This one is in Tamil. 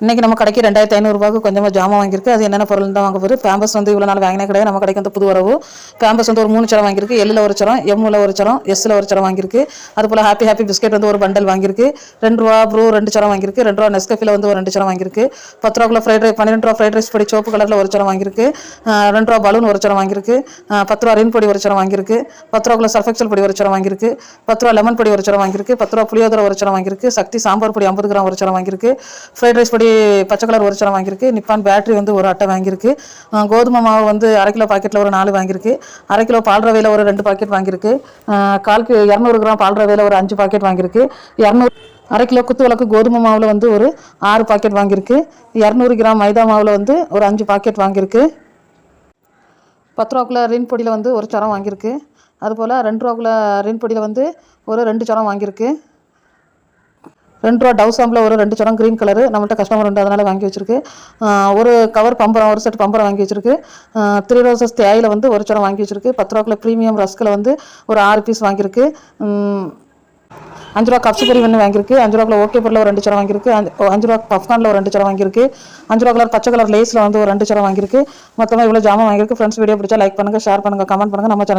இன்றைக்கி நம்ம கடைக்கு ரெண்டாயிரத்தி ஐநூறுரூவாக்கு கொஞ்சமாக ஜாமான் வாங்கியிருக்கு அது என்னென்ன பொருள் தான் வாங்க போகுது பேம்பஸ் வந்து இவ்வளோ நாள் வாங்கினே கிடையாது நம்ம கடைக்கு வந்து புது வரவு பேம்பஸ் வந்து ஒரு மூணு சரம் வாங்கியிருக்கு எல்லில் ஒரு சரம் எம்மில் ஒரு சரம் எஸ்ஸில் ஒரு சரம் வாங்கியிருக்கு அதுபோல் ஹாப்பி ஹாப்பி பிஸ்கெட் வந்து ஒரு பண்டல் வாங்கியிருக்கு ரெண்டு ரூபா ப்ரூ ரெண்டு சரம் வாங்கியிருக்கு ரெண்டு ரூபா நெஸ்கஃபில் வந்து ஒரு ரெண்டு சரம் வாங்கியிருக்கு பத்து ரூபாக்குள்ள ஃப்ரைட் ரைஸ் பன்னிரெண்டு ரூபா ஃப்ரைட் ரைஸ் பொடி சோப்பு கலரில் ஒரு சரம் வாங்கியிருக்கு ரெண்டு ரூபா பலூன் ஒரு சரம் வாங்கியிருக்கு பத்து ரூபா ரின் பொடி ஒரு சரம் வாங்கியிருக்கு பத்து ரூபாக்குள்ள சர்ஃபெக்சல் பொடி ஒரு சரம் வாங்கியிருக்கு பத்து ரூபா லெமன் பொடி ஒரு சரம் வாங்கியிருக்கு பத்து ரூபா புளியோதரை ஒரு சரம் வாங்கியிருக்கு சக்தி சாம்பார் பொடி ஐம்பது கிராம் ஒரு சரம் வாங்கியிருக்கு ஃப்ரைட் ரைஸ் பொடி பச்சை கலர் ஒரு சரம் வாங்கியிருக்கு. நிப்பான் பேட்டரி வந்து ஒரு அட்டை வாங்கியிருக்கு. கோதுமை மாவு வந்து அரை கிலோ பாக்கெட்டில் ஒரு நாலு வாங்கியிருக்கு. அரை கிலோ பால் ரவையில் ஒரு ரெண்டு பாக்கெட் வாங்கியிருக்கு. அஹ் கால் இரநூறு கிராம் பால் ரவையில் ஒரு அஞ்சு பாக்கெட் வாங்கியிருக்கு. இரநூறு அரை கிலோ குத்து விளக்கு கோதுமை மாவில் வந்து ஒரு ஆறு பாக்கெட் வாங்கியிருக்கு. இரநூறு கிராம் மைதா மாவில் வந்து ஒரு அஞ்சு பாக்கெட் வாங்கியிருக்கு. பத்து ரூபாக்குள்ள ரின் பொடியில் வந்து ஒரு சரம் வாங்கியிருக்கு. அதுபோல் ரெண்டு ரூபாக்குள்ள ரின் பொடியில் வந்து ஒரு ரெண்டு சரம் வாங்கியிருக்கு. ரெண்டு ரூபா டவ் சாம்பில் ஒரு ரெண்டு சரம் க்ரீன் கலரு நம்மள்ட்ட கஸ்டமர் உண்டு அதனால் வாங்கி வச்சிருக்கு. ஒரு கவர் பம்பரம் ஒரு செட் பம்பரம் வாங்கி வச்சிருக்கு. த்ரீ ரோசஸ் தேயில வந்து ஒரு சரம் வாங்கி வச்சிருக்கு. பத்து ரூபாக்குள்ள ப்ரீமியம் ரஸ்கில் வந்து ஒரு ஆறு பீஸ் வாங்கியிருக்கு. அஞ்சு ரூபா கப்ஸ் பொரி ஒன்று வாங்கியிருக்கு. அஞ்சு ரூபாக்குள்ள ஓகே பொருளில் ஒரு ரெண்டு சரம் வாங்கியிருக்கு. அஞ்சு அஞ்சு ரூபா பப்கார்னில் ஒரு ரெண்டு சரம் வாங்கியிருக்கு. அஞ்சு ரூபா கலர் பச்சை கலர் லேஸில் வந்து ஒரு ரெண்டு சரம் வாங்கியிருக்கு. மொத்தமாக இவ்வளோ ஜாமான் வாங்கியிருக்கு. ஃப்ரெண்ட்ஸ் வீடியோ பிடிச்சா லைக் பண்ணுங்கள் ஷேர் பண்ணுங்கள் கமெண்ட் பண்ணுங்கள் நம்ம சேனல்